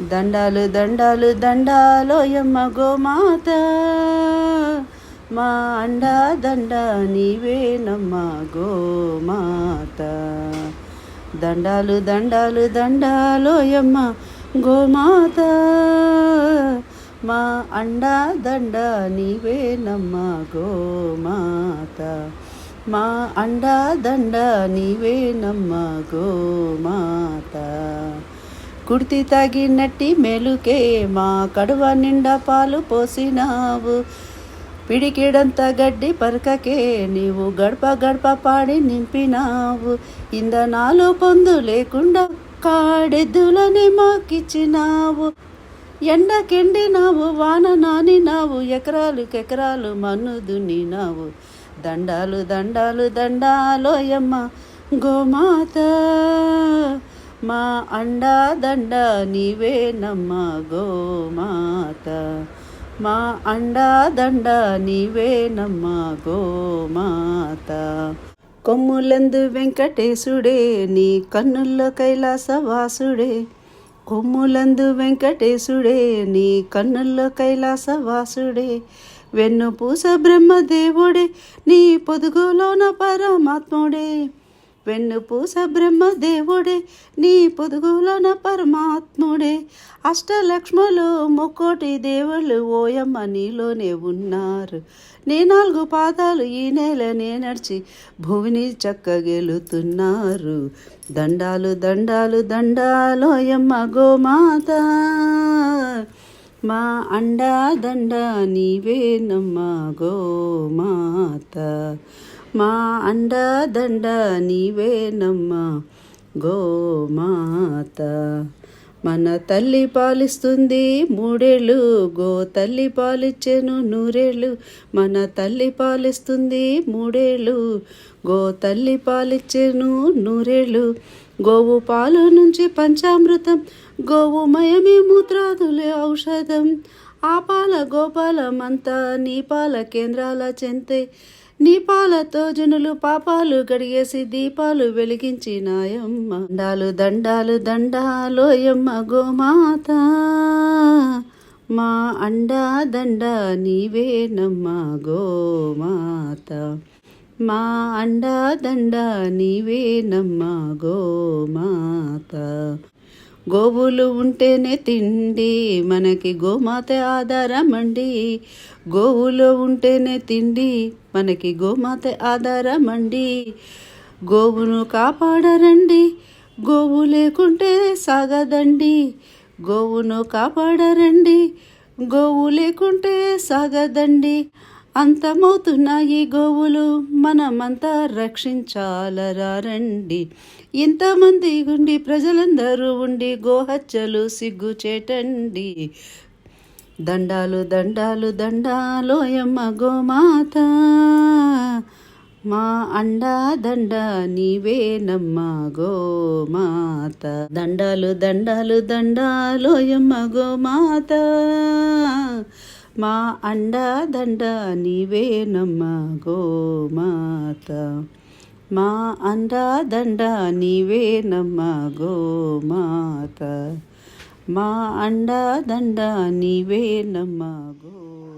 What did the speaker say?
దండాలు దండాలు దండాలోయమ్మ గోమాత. మా అండా దండ నీవేనమ్మ గోమాత. దండాలు దండాలు దండాలోయమ్మ గోమాత. మా అండా దండ నీవేనమ్మ గోమాత. మా అండా దండ నీవేనమ్మ గోమాత. కుడితి తాగినట్టి మెలుకే మా కడువ నిండా పాలు పోసినావు. పిడికిడంత గడ్డి పరకకే నీవు గడప గడప పాడి నింపినావు. ఇంధనాలు పొందు లేకుండా కాడెద్దులని మాకిచ్చినావు. ఎండకెండినావు వాన నానినావు ఎకరాలుకెకరాలు మన్ను దున్నినావు. దండాలు దండాలు దండాలోయమ్మ గోమాత. మా అండా దండ గోమాత మా అండా దండ గోమాత కొమ్ములందు వెంకటేశుడే నీ కన్నుల్లో కైలాసవాసుడే. కొమ్ములందు వెంకటేశుడే నీ కన్నుల్లో కైలాసవాసుడే. వెన్ను పూస బ్రహ్మదేవుడే నీ పొదుగులోన పరమాత్ముడే. వెన్ను పూస బ్రహ్మదేవుడే నీ పొదుగులోన పరమాత్ముడే. అష్టలక్ష్ములు ముక్కోటి దేవుళ్ళు ఓయమ్మ నీలోనే ఉన్నారు. నీ నాలుగు పాదాలు ఈ నేలనే నడిచి భూమిని చక్కగెలుతున్నారు. దండాలు దండాలు దండాలోయమ్మ గోమాత. మా అండా దండ నీవేనమ్మ గోమాత. మా అండదండ నీవేనమ్మా గోమాత మన తల్లి పాలిస్తుంది మూడేళ్ళు గో తల్లి పాలిచ్చెను నూరేళ్ళు. మన తల్లి పాలిస్తుంది మూడేళ్ళు గో తల్లి పాలిచ్చెను నూరేళ్ళు. గోవు పాలు నుంచి పంచామృతం గోవు మయమే మూత్రాదులే ఔషధం. ఆ పాల గోపాలమంతా నీ పాల కేంద్రాల చెంతే. నీపాలతో జనులు పాపాలు గడిగేసి దీపాలు వెలిగించినాయమ్మ. దండాలు దండాలు దండాలోయమ్మ గోమాత. మా అండా దండ నీవేనమ్మ గోమాత. మా అండా దండ నీవేనమ్మ గోమాత. గోవులు ఉంటేనే తిండి మనకి గోమాత ఆధారమండి. గోవులు ఉంటేనే తిండి మనకి గోమాత ఆధారమండి. గోవును కాపాడరండి గోవు లేకుంటే సాగదండి. గోవును కాపాడరండి గోవు లేకుంటే సాగదండి. అంతమవుతున్నాయి గోవులు మనమంతా రక్షించాలరా రండి. ఇంతమంది ఉండి ప్రజలందరూ ఉండి గోహత్యలు సిగ్గుచేటండి దండాలు దండాలు దండాలోయమ్మ గోమాత. మా అండా దండ నీవేనమ్మ గోమాత. దండాలు దండాలు దండాలోయమ్మ గోమాత. మా అండదండ దండ నీవేనమ్మ గోమాత మా అండదండ దండ నీవేనమ్మ గోమాత మా అండదండ దండ నీవేనమ్మ గోమా